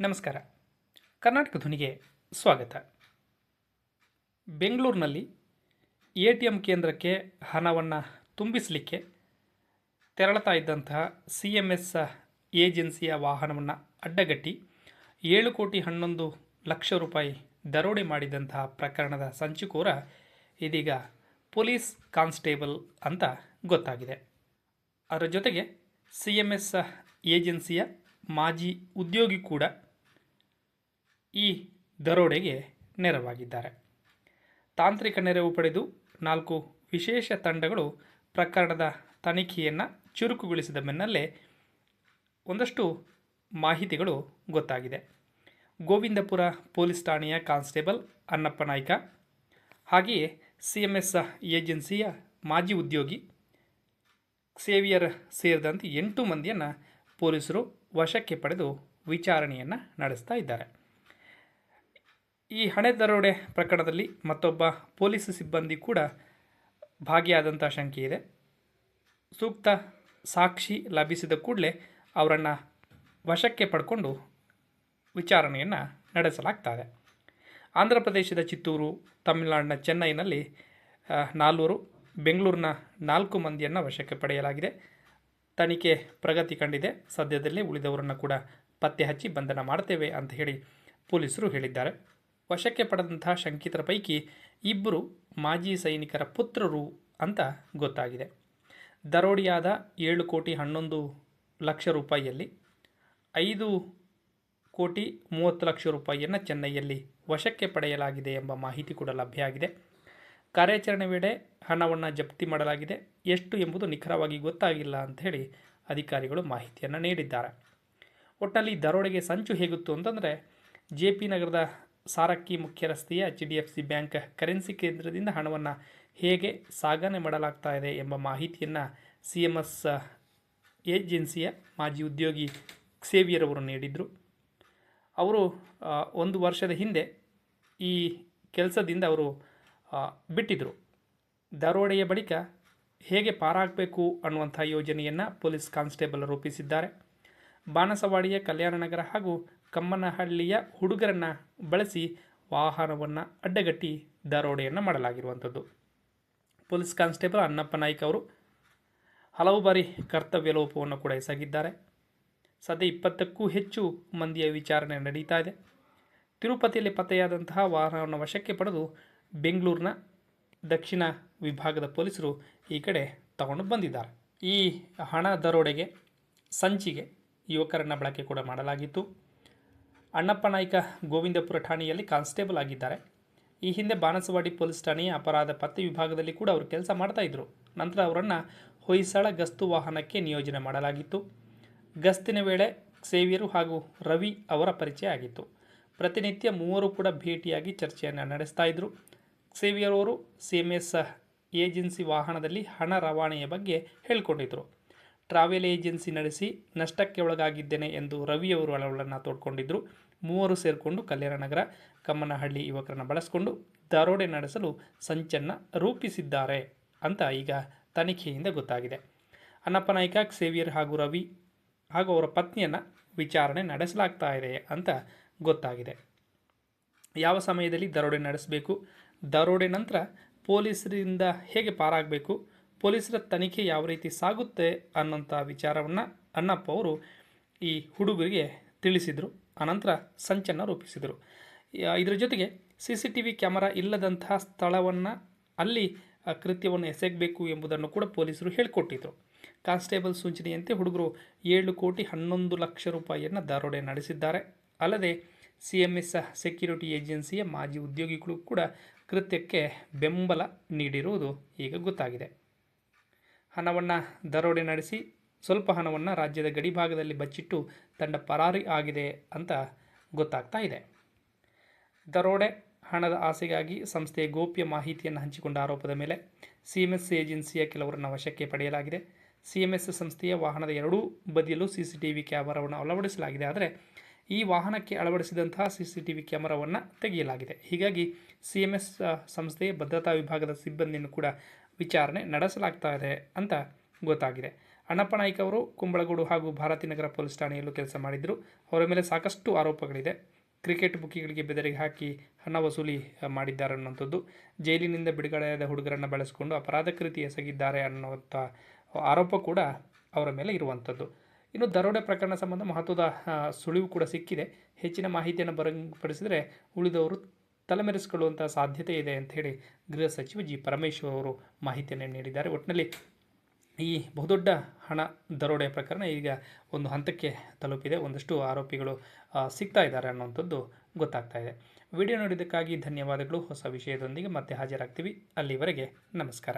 ನಮಸ್ಕಾರ. ಕರ್ನಾಟಕ ಧ್ವನಿಗೆ ಸ್ವಾಗತ. ಬೆಂಗಳೂರಿನಲ್ಲಿ ಎ ಟಿ ಎಂ ಕೇಂದ್ರಕ್ಕೆ ಹಣವನ್ನು ತುಂಬಿಸಲಿಕ್ಕೆ ತೆರಳುತ್ತಾ ಇದ್ದಂತಹ ಸಿ ಎಂ ಎಸ್ ಏಜೆನ್ಸಿಯ ವಾಹನವನ್ನು ಅಡ್ಡಗಟ್ಟಿ ಏಳು ಕೋಟಿ ಹನ್ನೊಂದು ಲಕ್ಷ ರೂಪಾಯಿ ದರೋಡೆ ಮಾಡಿದಂತಹ ಪ್ರಕರಣದ ಸಂಚುಕೋರ ಇದೀಗ ಪೊಲೀಸ್ ಕಾನ್ಸ್ಟೇಬಲ್ ಅಂತ ಗೊತ್ತಾಗಿದೆ. ಅದರ ಜೊತೆಗೆ ಸಿ ಎಂ ಎಸ್ ಏಜೆನ್ಸಿಯ ಮಾಜಿ ಉದ್ಯೋಗಿ ಕೂಡ ಈ ದರೋಡೆಗೆ ನೆರವಾಗಿದ್ದಾರೆ. ತಾಂತ್ರಿಕ ನೆರವು ಪಡೆದು ನಾಲ್ಕು ವಿಶೇಷ ತಂಡಗಳು ಪ್ರಕರಣದ ತನಿಖೆಯನ್ನು ಚುರುಕುಗೊಳಿಸಿದ ಬೆನ್ನಲ್ಲೇ ಒಂದಷ್ಟು ಮಾಹಿತಿಗಳು ಗೊತ್ತಾಗಿದೆ. ಗೋವಿಂದಪುರ ಪೊಲೀಸ್ ಠಾಣೆಯ ಕಾನ್ಸ್ಟೇಬಲ್ ಅನ್ನಪ್ಪ ನಾಯ್ಕ, ಹಾಗೆಯೇ ಸಿ ಎಂ ಎಸ್ ಏಜೆನ್ಸಿಯ ಮಾಜಿ ಉದ್ಯೋಗಿ ಸೇವಿಯರ್ ಸೇರಿದಂತೆ ಎಂಟು ಮಂದಿಯನ್ನು ಪೊಲೀಸರು ವಶಕ್ಕೆ ಪಡೆದು ವಿಚಾರಣೆಯನ್ನು ನಡೆಸ್ತಾ ಇದ್ದಾರೆ. ಈ ಹಣೆ ದರೋಡೆ ಪ್ರಕರಣದಲ್ಲಿ ಮತ್ತೊಬ್ಬ ಪೊಲೀಸ್ ಸಿಬ್ಬಂದಿ ಕೂಡ ಭಾಗಿಯಾದಂಥ ಶಂಕೆ ಇದೆ. ಸೂಕ್ತ ಸಾಕ್ಷಿ ಲಭಿಸಿದ ಕೂಡಲೇ ಅವರನ್ನು ವಶಕ್ಕೆ ಪಡ್ಕೊಂಡು ವಿಚಾರಣೆಯನ್ನು ನಡೆಸಲಾಗ್ತದೆ. ಆಂಧ್ರ ಪ್ರದೇಶದ ಚಿತ್ತೂರು, ತಮಿಳುನಾಡಿನ ಚೆನ್ನೈನಲ್ಲಿ ನಾಲ್ವರು, ಬೆಂಗಳೂರಿನ ನಾಲ್ಕು ಮಂದಿಯನ್ನು ವಶಕ್ಕೆ ಪಡೆಯಲಾಗಿದೆ. ತನಿಖೆ ಪ್ರಗತಿ ಕಂಡಿದೆ. ಸದ್ಯದಲ್ಲೇ ಉಳಿದವರನ್ನು ಕೂಡ ಪತ್ತೆ ಹಚ್ಚಿ ಬಂಧನ ಮಾಡ್ತೇವೆ ಅಂತ ಹೇಳಿ ಪೊಲೀಸರು ಹೇಳಿದ್ದಾರೆ. ವಶಕ್ಕೆ ಪಡೆದಂತಹ ಶಂಕಿತರ ಪೈಕಿ ಇಬ್ಬರು ಮಾಜಿ ಸೈನಿಕರ ಪುತ್ರರು ಅಂತ ಗೊತ್ತಾಗಿದೆ. ದರೋಡಿಯಾದ ಏಳು ಕೋಟಿ ಹನ್ನೊಂದು ಲಕ್ಷ ರೂಪಾಯಿಯಲ್ಲಿ, ಐದು ಕೋಟಿ ಮೂವತ್ತು ಲಕ್ಷ ರೂಪಾಯಿಯನ್ನು ಚೆನ್ನೈಯಲ್ಲಿ ವಶಕ್ಕೆ ಪಡೆಯಲಾಗಿದೆ ಎಂಬ ಮಾಹಿತಿ ಕೂಡ ಲಭ್ಯ ಆಗಿದೆ. ಕಾರ್ಯಾಚರಣೆ ವೇಳೆ ಹಣವನ್ನು ಜಪ್ತಿ ಮಾಡಲಾಗಿದೆ. ಎಷ್ಟು ಎಂಬುದು ನಿಖರವಾಗಿ ಗೊತ್ತಾಗಿಲ್ಲ ಅಂತ ಹೇಳಿ ಅಧಿಕಾರಿಗಳು ಮಾಹಿತಿಯನ್ನು ನೀಡಿದ್ದಾರೆ. ಒಟ್ಟಲ್ಲಿ ದರೋಡೆಗೆ ಸಂಚು ಹೇಗಿತ್ತು ಅಂತಂದರೆ, ಜೆ ಪಿ ನಗರದ ಸಾರಕ್ಕಿ ಮುಖ್ಯ ರಸ್ತೆಯ H D F C bank currency ಕೇಂದ್ರದಿಂದ ಹಣವನ್ನು ಹೇಗೆ ಸಾಗಣೆ ಮಾಡಲಾಗ್ತಾ ಇದೆ ಎಂಬ ಮಾಹಿತಿಯನ್ನು ಸಿ ಎಂ ಎಸ್ ಏಜೆನ್ಸಿಯ ಮಾಜಿ ಉದ್ಯೋಗಿ ಸೇವಿಯರ್ ಅವರು ನೀಡಿದರು. ಅವರು ಒಂದು ವರ್ಷದ ಹಿಂದೆ ಈ ಕೆಲಸದಿಂದ ಅವರು ಬಿಟ್ಟಿದ್ದರು ದರೋಡೆಯ ಬಳಿಕ ಹೇಗೆ ಪಾರಾಗಬೇಕು ಅನ್ನುವಂಥ ಯೋಜನೆಯನ್ನು ಪೊಲೀಸ್ ಕಾನ್ಸ್ಟೇಬಲ್ ರೂಪಿಸಿದ್ದಾರೆ. ಬಾಣಸವಾಡಿಯ ಕಲ್ಯಾಣ ನಗರ ಹಾಗೂ ಕಮ್ಮನಹಳ್ಳಿಯ ಹುಡುಗರನ್ನು ಬಳಸಿ ವಾಹನವನ್ನು ಅಡ್ಡಗಟ್ಟಿ ದರೋಡೆಯನ್ನು ಮಾಡಲಾಗಿರುವಂಥದ್ದು. ಪೊಲೀಸ್ ಕಾನ್ಸ್ಟೇಬಲ್ ಅನ್ನಪ್ಪ ನಾಯ್ಕ ಅವರು ಹಲವು ಬಾರಿ ಕರ್ತವ್ಯ ಲೋಪವನ್ನು ಕೂಡ ಎಸಗಿದ್ದಾರೆ. ಸದ್ಯ ಇಪ್ಪತ್ತಕ್ಕೂ ಹೆಚ್ಚು ಮಂದಿಯ ವಿಚಾರಣೆ ನಡೀತಾ ಇದೆ. ತಿರುಪತಿಯಲ್ಲಿ ಪತ್ತೆಯಾದಂತಹ ವಾಹನವನ್ನು ವಶಕ್ಕೆ ಪಡೆದು ಬೆಂಗಳೂರಿನ ದಕ್ಷಿಣ ವಿಭಾಗದ ಪೊಲೀಸರು ಈ ಕಡೆ ತಗೊಂಡು ಬಂದಿದ್ದಾರೆ. ಈ ಹಣ ದರೋಡೆಗೆ, ಸಂಚಿಗೆ ಯುವಕರನ್ನು ಬಳಕೆ ಕೂಡ ಮಾಡಲಾಗಿತ್ತು. ಅಣ್ಣಪ್ಪ ನಾಯ್ಕ ಗೋವಿಂದಪುರ ಠಾಣೆಯಲ್ಲಿ ಕಾನ್ಸ್ಟೇಬಲ್ ಆಗಿದ್ದಾರೆ. ಈ ಹಿಂದೆ ಬಾಣಸವಾಡಿ ಪೊಲೀಸ್ ಠಾಣೆಯ ಅಪರಾಧ ಪತ್ತೆ ವಿಭಾಗದಲ್ಲಿ ಕೂಡ ಅವರು ಕೆಲಸ ಮಾಡ್ತಾ ಇದ್ರು. ನಂತರ ಅವರನ್ನು ಹೊಯ್ಸಳ ಗಸ್ತು ವಾಹನಕ್ಕೆ ನಿಯೋಜನೆ ಮಾಡಲಾಗಿತ್ತು. ಗಸ್ತಿನ ವೇಳೆ ಸೇವಿಯರು ಹಾಗೂ ರವಿ ಅವರ ಪರಿಚಯ ಆಗಿತ್ತು. ಪ್ರತಿನಿತ್ಯ ಮೂವರು ಕೂಡ ಭೇಟಿಯಾಗಿ ಚರ್ಚೆಯನ್ನು ನಡೆಸ್ತಾ ಇದ್ದರು ಸೇವಿಯರ್ ಅವರು ಸಿ ಎಂ ಎಸ್ ಏಜೆನ್ಸಿ ವಾಹನದಲ್ಲಿ ಹಣ ರವಾನೆಯ ಬಗ್ಗೆ ಹೇಳಿಕೊಂಡಿದ್ದರು ಟ್ರಾವೆಲ್ ಏಜೆನ್ಸಿ ನಡೆಸಿ ನಷ್ಟಕ್ಕೆ ಒಳಗಾಗಿದ್ದೇನೆ ಎಂದು ರವಿಯವರು ಅಳವಳನ್ನು ತೋಡ್ಕೊಂಡಿದ್ದರು ಮೂವರು ಸೇರಿಕೊಂಡು ಕಲ್ಯಾಣನಗರ ಕಮ್ಮನಹಳ್ಳಿ ಯುವಕರನ್ನು ಬಳಸಿಕೊಂಡು ದರೋಡೆ ನಡೆಸಲು ಸಂಚನ್ನು ರೂಪಿಸಿದ್ದಾರೆ ಅಂತ ಈಗ ತನಿಖೆಯಿಂದ ಗೊತ್ತಾಗಿದೆ. ಅನ್ನಪ್ಪ ನಾಯ್ಕ ಸೇವಿಯರ್ ಹಾಗೂ ರವಿ ಹಾಗೂ ಅವರ ಪತ್ನಿಯನ್ನು ವಿಚಾರಣೆ ನಡೆಸಲಾಗ್ತಾ ಇದೆ ಅಂತ ಗೊತ್ತಾಗಿದೆ. ಯಾವ ಸಮಯದಲ್ಲಿ ದರೋಡೆ ನಡೆಸಬೇಕು? ದರೋಡೆ ನಂತರ ಪೊಲೀಸರಿಂದ ಹೇಗೆ ಪಾರಾಗಬೇಕು? ಪೊಲೀಸರ ತನಿಖೆ ಯಾವ ರೀತಿ ಸಾಗುತ್ತೆ ಅನ್ನೋಂಥ ವಿಚಾರವನ್ನು ಅಣ್ಣಪ್ಪ ಅವರು ಈ ಹುಡುಗರಿಗೆ ತಿಳಿಸಿದರು. ಅನಂತರ ಸಂಚನ್ನು ರೂಪಿಸಿದರು. ಇದರ ಜೊತೆಗೆ C C T V camera ಇಲ್ಲದಂತಹ ಸ್ಥಳವನ್ನು ಅಲ್ಲಿ ಕೃತ್ಯವನ್ನು ಎಸಗಬೇಕು ಎಂಬುದನ್ನು ಕೂಡ ಪೊಲೀಸರು ಹೇಳಿಕೊಟ್ಟಿದ್ದರು ಕಾನ್ಸ್ಟೇಬಲ್ ಸೂಚನೆಯಂತೆ ಹುಡುಗರು ಏಳು ಕೋಟಿ ಹನ್ನೊಂದು ಲಕ್ಷ ರೂಪಾಯಿಯನ್ನು ದರೋಡೆ ನಡೆಸಿದ್ದಾರೆ. ಅಲ್ಲದೆ ಸಿ ಎಂ ಎಸ್ ಸೆಕ್ಯೂರಿಟಿ ಏಜೆನ್ಸಿಯ ಮಾಜಿ ಉದ್ಯೋಗಿಗಳು ಕೂಡ ಕೃತ್ಯಕ್ಕೆ ಬೆಂಬಲ ನೀಡಿರುವುದು ಈಗ ಗೊತ್ತಾಗಿದೆ. ಹಣವನ್ನು ದರೋಡೆ ನಡೆಸಿ ಸ್ವಲ್ಪ ಹಣವನ್ನು ರಾಜ್ಯದ ಗಡಿಭಾಗದಲ್ಲಿ ಬಚ್ಚಿಟ್ಟು ತಂಡ ಪರಾರಿ ಆಗಿದೆ ಅಂತ ಗೊತ್ತಾಗ್ತಾ ಇದೆ. ದರೋಡೆ ಹಣದ ಆಸೆಗಾಗಿ ಸಂಸ್ಥೆಯ ಗೋಪ್ಯ ಮಾಹಿತಿಯನ್ನು ಹಂಚಿಕೊಂಡ ಆರೋಪದ ಮೇಲೆ ಸಿ ಎಂ ಏಜೆನ್ಸಿಯ ಕೆಲವರನ್ನು ವಶಕ್ಕೆ ಪಡೆಯಲಾಗಿದೆ. ಸಿ ಸಂಸ್ಥೆಯ ವಾಹನದ ಎರಡೂ ಬದಿಯಲ್ಲೂ ಸಿ ಸಿ ಟಿ ವಿ ಕ್ಯಾಮರಾವನ್ನು ಅಳವಡಿಸಲಾಗಿದೆ. ಆದರೆ ಈ ವಾಹನಕ್ಕೆ ಅಳವಡಿಸಿದಂತಹ ಸಿ ಸಿ ಟಿ ವಿ ಕ್ಯಾಮರಾವನ್ನು ತೆಗೆಯಲಾಗಿದೆ. ಹೀಗಾಗಿ ಸಿ ಎಂ ಎಸ್ ಸಂಸ್ಥೆಯ ಭದ್ರತಾ ವಿಭಾಗದ ಸಿಬ್ಬಂದಿಯನ್ನು ಕೂಡ ವಿಚಾರಣೆ ನಡೆಸಲಾಗ್ತಾ ಇದೆ ಅಂತ ಗೊತ್ತಾಗಿದೆ. ಅಣ್ಣಪ್ಪ ನಾಯ್ಕ ಅವರು ಕುಂಬಳಗೂಡು ಹಾಗೂ ಭಾರತೀನಗರ ಪೊಲೀಸ್ ಠಾಣೆಯಲ್ಲೂ ಕೆಲಸ ಮಾಡಿದ್ದರು ಅವರ ಮೇಲೆ ಸಾಕಷ್ಟು ಆರೋಪಗಳಿದೆ. ಕ್ರಿಕೆಟ್ ಬುಕ್ಕಿಗಳಿಗೆ ಬೆದರಿಗೆ ಹಾಕಿ ಹಣ ವಸೂಲಿ ಮಾಡಿದ್ದಾರೆ ಅನ್ನುವಂಥದ್ದು ಜೈಲಿನಿಂದ ಬಿಡುಗಡೆಯಾದ ಹುಡುಗರನ್ನು ಬಳಸಿಕೊಂಡು ಅಪರಾಧ ಕೃತಿ ಎಸಗಿದ್ದಾರೆ ಅನ್ನುವಂಥ ಆರೋಪ ಕೂಡ ಅವರ ಮೇಲೆ ಇರುವಂಥದ್ದು. ಇನ್ನು ದರೋಡೆ ಪ್ರಕರಣ ಸಂಬಂಧ ಮಹತ್ವದ ಸುಳಿವು ಕೂಡ ಸಿಕ್ಕಿದೆ. ಹೆಚ್ಚಿನ ಮಾಹಿತಿಯನ್ನು ಬರಂಗಪಡಿಸಿದರೆ ಉಳಿದವರು ತಲೆಮೆರೆಸಿಕೊಳ್ಳುವಂಥ ಸಾಧ್ಯತೆ ಇದೆ ಅಂತ ಹೇಳಿ ಗೃಹ ಸಚಿವ ಜಿ ಪರಮೇಶ್ವರ್ ಅವರು ಮಾಹಿತಿಯನ್ನು ನೀಡಿದ್ದಾರೆ. ಒಟ್ಟಿನಲ್ಲಿ ಈ ಬಹುದೊಡ್ಡ ಹಣ ದರೋಡೆ ಪ್ರಕರಣ ಈಗ ಒಂದು ಹಂತಕ್ಕೆ ತಲುಪಿದೆ. ಒಂದಷ್ಟು ಆರೋಪಿಗಳು ಸಿಗ್ತಾ ಇದ್ದಾರೆ ಅನ್ನುವಂಥದ್ದು ಗೊತ್ತಾಗ್ತಾ ಇದೆ. ವಿಡಿಯೋ ನೋಡಿದ್ದಕ್ಕಾಗಿ ಧನ್ಯವಾದಗಳು. ಹೊಸ ವಿಷಯದೊಂದಿಗೆ ಮತ್ತೆ ಹಾಜರಾಗ್ತೀವಿ. ಅಲ್ಲಿವರೆಗೆ ನಮಸ್ಕಾರ.